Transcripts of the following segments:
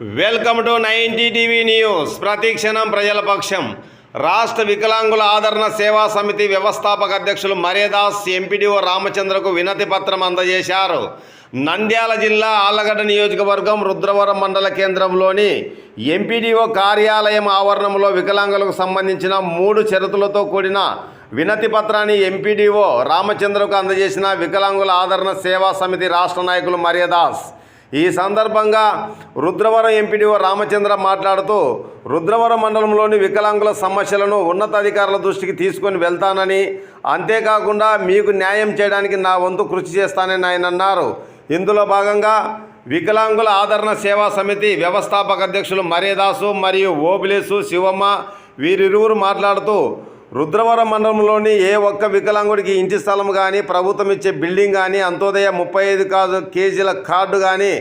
Welcome to ninety TV news. ప్రతిక్షణం ప్రజల పక్షం. రాష్ట్ర వికలాంగుల ఆదరణ సేవా సమితి వ్యవస్థాపక అధ్యక్షులు మర్యాదాస్ ఎంపీడీఓ రామచంద్రకు వినతి పత్రం అందజేశారు. నంద్యాల జిల్లా ఆళ్ళగడ్డ నియోజకవర్గం రుద్రవరం మండల కేంద్రంలోని ఎంపీడీఓ కార్యాలయం ఆవరణంలో వికలాంగులకు సంబంధించిన మూడు షరతులతో కూడిన వినతి పత్రాన్ని ఎంపీడీఓ రామచంద్రకు అందజేసిన వికలాంగుల ఆదరణ సేవా సమితి రాష్ట్ర నాయకులు మర్యాదాస్ ఈ సందర్భంగా రుద్రవరం ఎంపీడీఓ రామచంద్ర మాట్లాడుతూ రుద్రవరం మండలంలోని వికలాంగుల సమస్యలను ఉన్నతాధికారుల దృష్టికి తీసుకొని వెళ్తానని అంతేకాకుండా మీకు న్యాయం చేయడానికి నా వంతు కృషి చేస్తానని ఆయన అన్నారు. ఇందులో భాగంగా వికలాంగుల ఆదరణ సేవా సమితి వ్యవస్థాపక అధ్యక్షులు మరేదాసు మరియు ఓబిలేసు శివమ్మ వీరిరువురు మాట్లాడుతూ రుద్రవరం మండలంలోని ఏ ఒక్క వికలాంగుడికి ఇంటి స్థలం కానీ ప్రభుత్వం ఇచ్చే బిల్డింగ్ కానీ అంత్యోదయ ముప్పై ఐదు కాదు కేజీల కార్డు కానీ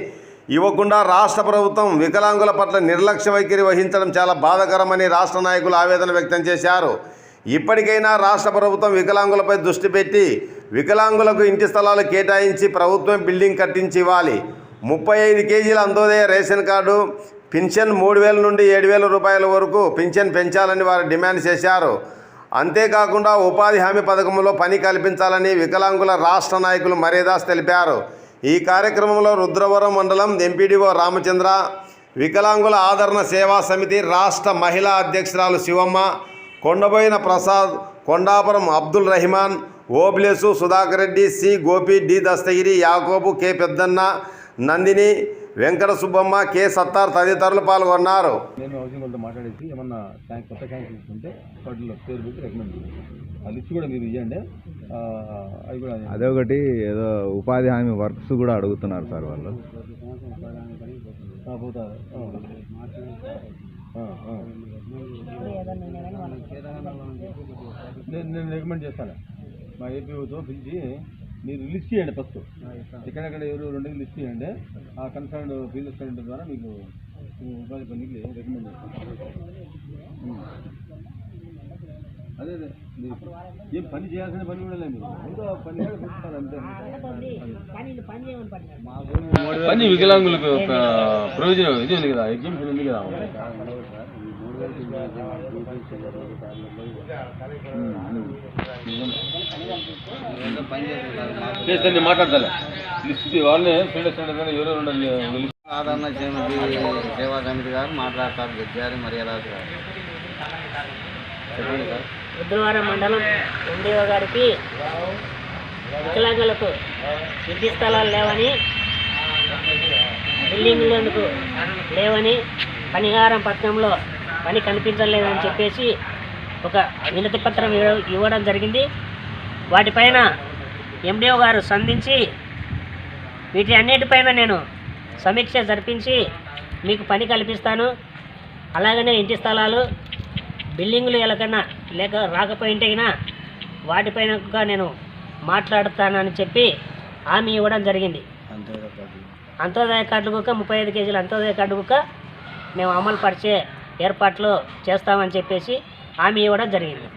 ఇవ్వకుండా రాష్ట్ర ప్రభుత్వం వికలాంగుల పట్ల నిర్లక్ష్య వైఖరి వహించడం చాలా బాధకరమని రాష్ట్ర నాయకులు ఆవేదన వ్యక్తం చేశారు. ఇప్పటికైనా రాష్ట్ర ప్రభుత్వం వికలాంగులపై దృష్టి పెట్టి వికలాంగులకు ఇంటి స్థలాలు కేటాయించి ప్రభుత్వం బిల్డింగ్ కట్టించి ఇవ్వాలి. ముప్పై ఐదు కేజీల అంత్యోదయ రేషన్ కార్డు పింఛన్ మూడు వేల నుండి ఏడు వేల రూపాయల వరకు పింఛన్ పెంచాలని వారు డిమాండ్ చేశారు. అంతేకాకుండా ఉపాధి హామీ పథకంలో పని కల్పించాలని వికలాంగుల రాష్ట్ర నాయకులు మరేదాస్ తెలిపారు. ఈ కార్యక్రమంలో రుద్రవరం మండలం ఎంపీడీఓ రామచంద్ర వికలాంగుల ఆదరణ సేవా సమితి రాష్ట్ర మహిళా అధ్యక్షురాలు Shivamma Kondaboina Prasad Kondapuram Abdul Rahiman Oblesu Sudhakar Reddy C Gopi D Dastagiri Yakobu K Peddanna Nandini Venkata Subbamma K Sattar తదితరులు పాల్గొన్నారు. నేను హౌసింగ్ వాళ్ళతో మాట్లాడేసి ఏమన్నా ట్యాంక్ కొత్త ట్యాంక్ తీసుకుంటే వాటిలో పేరు పెట్టి రికమెండ్ చేయండి ఆ లిస్ట్ కూడా మీరు ఇవ్వండి ఆ, అవి కూడా అదొకటి ఏదో ఉపాధి హామీ వర్క్స్ కూడా అడుగుతున్నారు సార్ వాళ్ళు. పోతారు. నేను నేను రికమెండ్ చేస్తాను. మా ఏపీఓతో పిలిచి మీరు లిస్ట్ చేయండి ఫస్ట్. ఎక్కడెక్కడ ఎవరు రెండు లిస్ట్ చేయండి. ఆ కన్సర్న్ ఫీల్డ్ అసిస్టెంట్ ద్వారా మీకు ఉపాధి పనికి రికమెండ్. అదే అదే. మీరు ఏం పని చేయాల్సిన పని కూడా లేదు మీరు. ఏదో పని పని వికలాంగులకు ప్రయోజనం ఇది ఉంది కదా ఎగ్జామ్షన్ ఉంది కదా. చేస్తే నేను మాట్లాడతాను లిస్ట్ వాళ్ళని ఫీల్డ్ కానీ ఎవరెవరు ఉండాలి సాధారణ సమితి సేవా సమితి గారు మాట్లాడతారు గద్యారి మర్యాదాసు గారు. చెప్పండి సార్. బుధవారం మండలం ఎండిఓ గారికి వికలాంగులకు ఇంటి స్థలాలు లేవని బిల్డింగ్లకు లేవని పనిహారం పత్రంలో పని కనిపించలేదని చెప్పేసి ఒక వినతి పత్రం ఇవ్వ- ఇవ్వడం జరిగింది. వాటిపైన ఎండిఓ గారు సంధించి వీటి అన్నిటిపైన నేను సమీక్ష జరిపించి మీకు పని కల్పిస్తాను. అలాగనే ఇంటి స్థలాలు బిల్డింగులు ఎలాగైనా లేక రాకపోయింటే గినా వాటిపైన నేను మాట్లాడుతానని చెప్పి హామీ ఇవ్వడం జరిగింది. అంత్యోదయ కార్డు కుక్క ముప్పై ఐదు కేజీల అంత్యోదయ కార్డు కుక్క మేము అమలు పరిచే ఏర్పాట్లు చేస్తామని చెప్పేసి హామీ ఇవ్వడం జరిగింది.